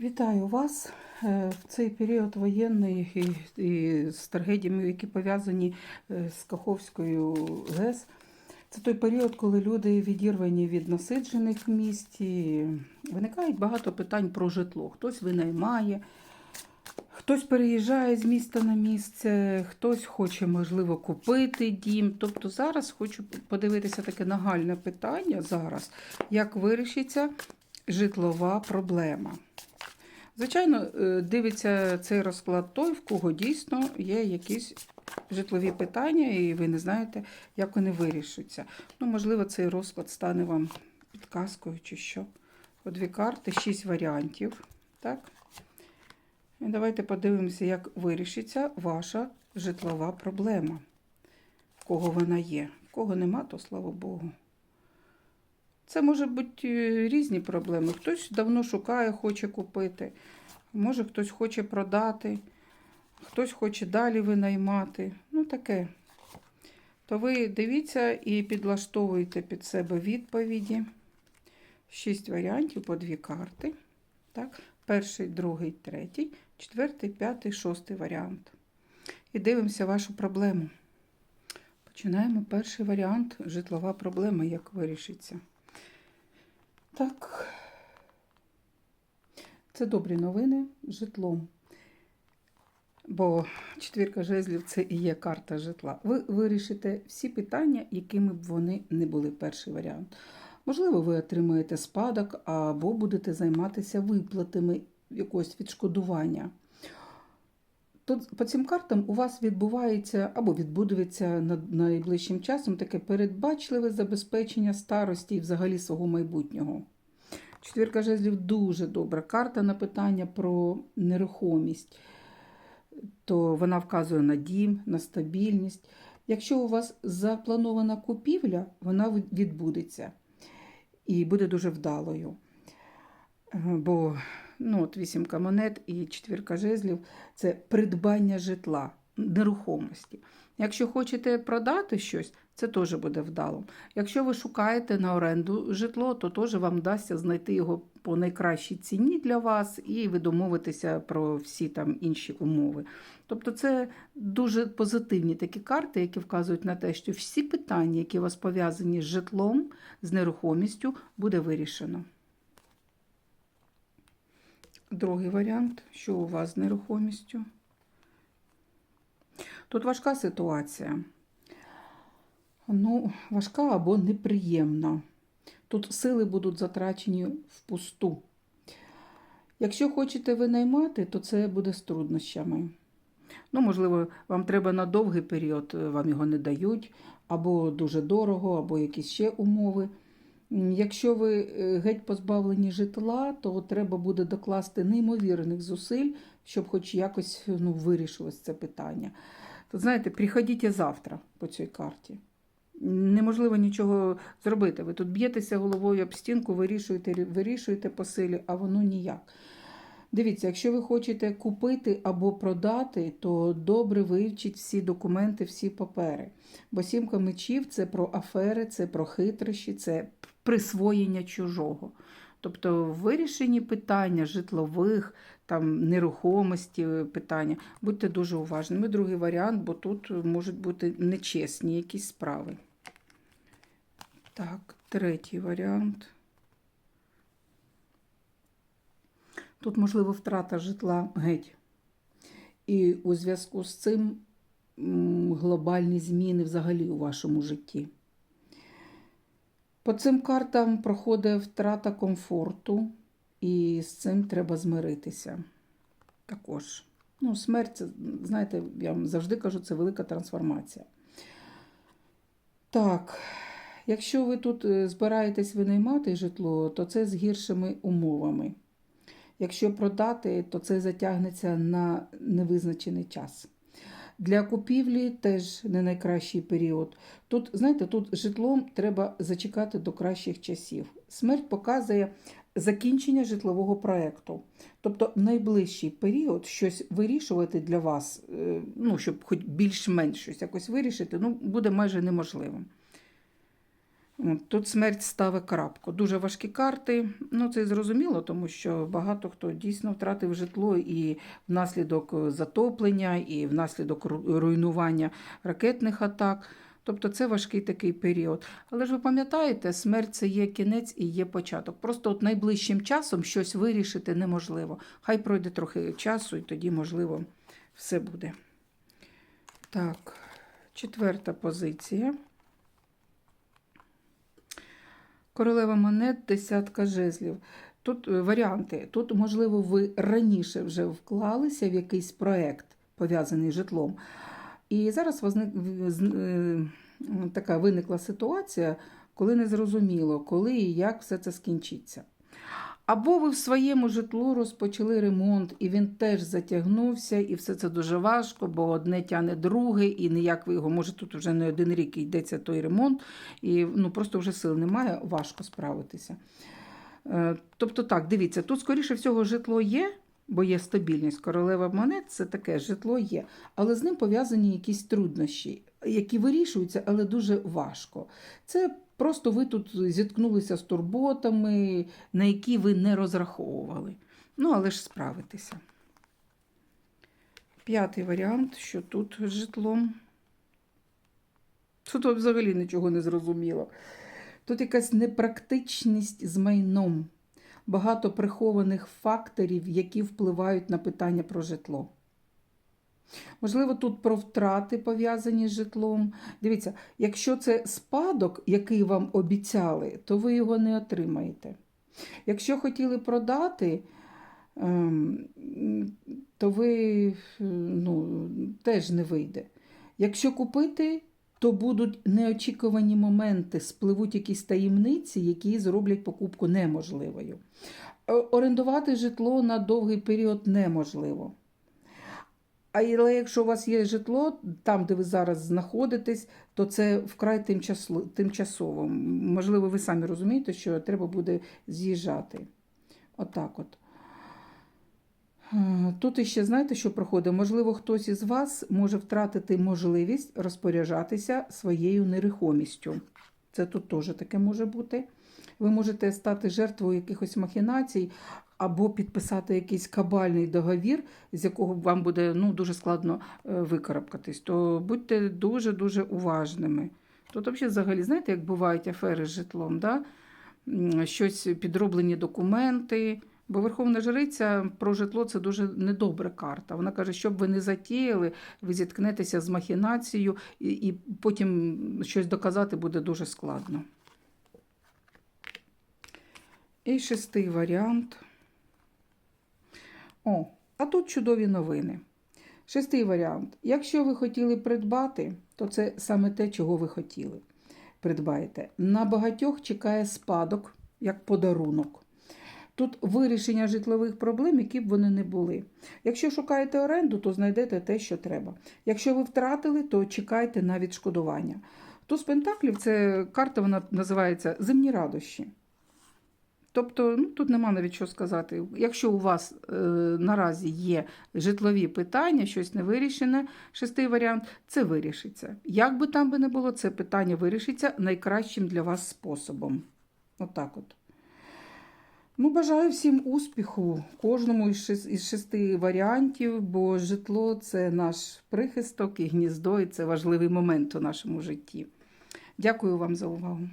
Вітаю вас Е, в цей період воєнний і, і з трагедіями, які пов'язані е, з Каховською ГЕС. Це той період, коли люди відірвані від насиджених місць. І виникають багато питань про житло. Хтось винаймає, хтось переїжджає з міста на місце, хтось хоче, можливо, купити дім. Тобто зараз хочу подивитися таке нагальне питання зараз, як вирішиться житлова проблема. Звичайно, е, дивиться цей розклад той, в кого дійсно є якісь житлові питання, і ви не знаєте, як вони вирішуються. Ну, можливо, цей розклад стане вам підказкою чи що. По дві карти, шість варіантів. Так? І давайте подивимося, як вирішиться ваша житлова проблема. В кого вона є. В кого нема, то слава Богу. Це може бути е, різні проблеми. Хтось давно шукає, хоче купити, може хтось хоче продати, хтось хоче далі винаймати. Ну, таке. То ви дивіться і підлаштовуйте під себе відповіді. Шість варіантів по дві карти. Так? Перший, другий, третій, четвертий, п'ятий, шостий варіант. І дивимося вашу проблему. Починаємо перший варіант житлова проблема, як вирішиться. Так, це добрі новини житлом. Бо четвірка жезлів це і є карта житла. Ви вирішите всі питання, якими б вони не були перший варіант. Можливо, ви отримаєте спадок або будете займатися виплатами якогось відшкодування. Тут по цим картам у вас відбувається або відбудується над- найближчим часом таке передбачливе забезпечення старості і взагалі свого майбутнього. Четвірка жезлів дуже добра. Карта на питання про нерухомість, то вона вказує на дім, на стабільність. Якщо у вас запланована купівля, вона відбудеться і буде дуже вдалою. Е, Бо ну, от вісімка монет і четвірка жезлів це придбання житла, нерухомості. Якщо хочете продати щось, це теж буде вдалим. Якщо ви шукаєте на оренду житло, то теж вам вдасться знайти його по найкращій ціні для вас і ви домовитеся про всі там інші умови. Тобто це дуже позитивні такі карти, які вказують на те, що всі питання, які у вас пов'язані з житлом, з нерухомістю, буде вирішено. Другий варіант, що у вас з нерухомістю. Тут важка ситуація. Ну, важка або неприємна. Тут сили будуть затрачені впусту. Якщо хочете винаймати, то це буде з труднощами. Ну, можливо, вам треба на довгий період, вам його не дають, або дуже дорого, або якісь ще умови. Якщо ви е, геть позбавлені житла, то треба буде докласти неймовірних зусиль, щоб хоч якось ну, вирішилось це питання. То знаєте, приходіть завтра по цій карті. Неможливо нічого зробити. Ви тут б'єтеся головою об стінку, вирішуєте, вирішуєте по силі, а воно ніяк. Дивіться, якщо ви хочете купити або продати, то добре вивчіть всі документи, всі папери. Бо сімка мечів це про афери, це про хитрощі, це присвоєння чужого. Тобто вирішені питання житлових, там, нерухомості питання, будьте дуже уважними. Другий варіант, бо тут можуть бути нечесні якісь справи. Так, третій варіант. Тут, можливо, втрата житла геть. І у зв'язку з цим глобальні зміни взагалі у вашому житті. По цим картам проходить втрата комфорту, і з цим треба змиритися. Також. Ну, смерть, знаєте, я вам завжди кажу, це велика трансформація. Так, якщо ви тут е, збираєтесь винаймати житло, то це з гіршими умовами. Якщо продати, то це затягнеться на невизначений час. Для купівлі теж не найкращий період. Тут, знаєте, тут житлом треба зачекати до кращих часів. Смерть показує закінчення житлового проєкту. Тобто найближчий період щось вирішувати для вас, е, ну, щоб хоч більш-менш щось якось вирішити, ну, буде майже неможливим. От, Тут смерть ставить крапку. Дуже важкі карти. Ну, це зрозуміло, тому що багато хто дійсно втратив житло і внаслідок затоплення, і внаслідок руйнування ракетних атак. Тобто це важкий такий період. Але ж ви пам'ятаєте, смерть це є кінець і є початок. Просто от найближчим часом щось вирішити неможливо. Хай пройде трохи часу, і тоді, можливо, все буде. Так, четверта позиція. Королева монет, десятка жезлів. Тут е, варіанти. Тут, можливо, ви раніше вже вклалися в якийсь проект, пов'язаний з житлом. І зараз возник, е, така виникла ситуація, коли не зрозуміло, коли і як все це скінчиться. Або ви в своєму житлу розпочали ремонт, і він теж затягнувся, і все це дуже важко, бо одне тяне друге, і ніяк ви його, може, тут вже не один рік йдеться той ремонт, і ну, просто вже сил немає, важко справитися. Е, Тобто так, дивіться, тут, скоріше всього, житло є, бо є стабільність. Королева монет це таке житло є, але з ним пов'язані якісь труднощі, які вирішуються, але дуже важко. Це просто ви тут зіткнулися з турботами, на які ви не розраховували. Ну, але ж справитеся. П'ятий варіант, що тут з житлом. Тут взагалі нічого не зрозуміло. Тут якась непрактичність з майном, багато прихованих факторів, які впливають на питання про житло. Можливо, тут про втрати пов'язані з житлом. Дивіться, якщо це спадок, який вам обіцяли, то ви його не отримаєте. Якщо хотіли продати, ем, то ви ну, теж не вийде. Якщо купити, то будуть неочікувані моменти, спливуть якісь таємниці, які зроблять покупку неможливою. Е, Орендувати житло на довгий період неможливо. Але якщо у вас є житло, там, де ви зараз знаходитесь, то це вкрай тимчасово. Можливо, ви самі розумієте, що треба буде з'їжджати. Отак от. Е, Тут іще знаєте, що проходить? Можливо, хтось із вас може втратити можливість розпоряджатися своєю нерухомістю. Це тут теж таке може бути. Ви можете стати жертвою якихось махінацій або підписати якийсь кабальний договір, з якого вам буде ну, дуже складно е, викарабкатись. То будьте дуже-дуже уважними. Тут взагалі, знаєте, як бувають афери з житлом, да? Щось підроблені документи. Бо Верховна Жриця про житло це дуже недобра карта. Вона каже, щоб ви не затіяли, ви зіткнетеся з махінацією, і, і потім щось доказати буде дуже складно. І шестий варіант. О, а тут чудові новини. Шестий варіант. Якщо ви хотіли придбати, то це саме те, чого ви хотіли. Придбаєте. На багатьох чекає спадок як подарунок. Тут вирішення житлових проблем, які б вони не були. Якщо шукаєте оренду, то знайдете те, що треба. Якщо ви втратили, то чекайте на відшкодування. Туз Пентаклів це карта, вона називається Земні радощі. Тобто, ну, тут нема навіть що сказати. Якщо у вас е, наразі є житлові питання, щось не вирішене, шестий варіант, це вирішиться. Як би там би не було, це питання вирішиться найкращим для вас способом. Отак от. Ну, бажаю всім успіху, кожному із шес- із шести варіантів, бо житло це наш прихисток і гніздо, і це важливий момент у нашому житті. Дякую вам за увагу.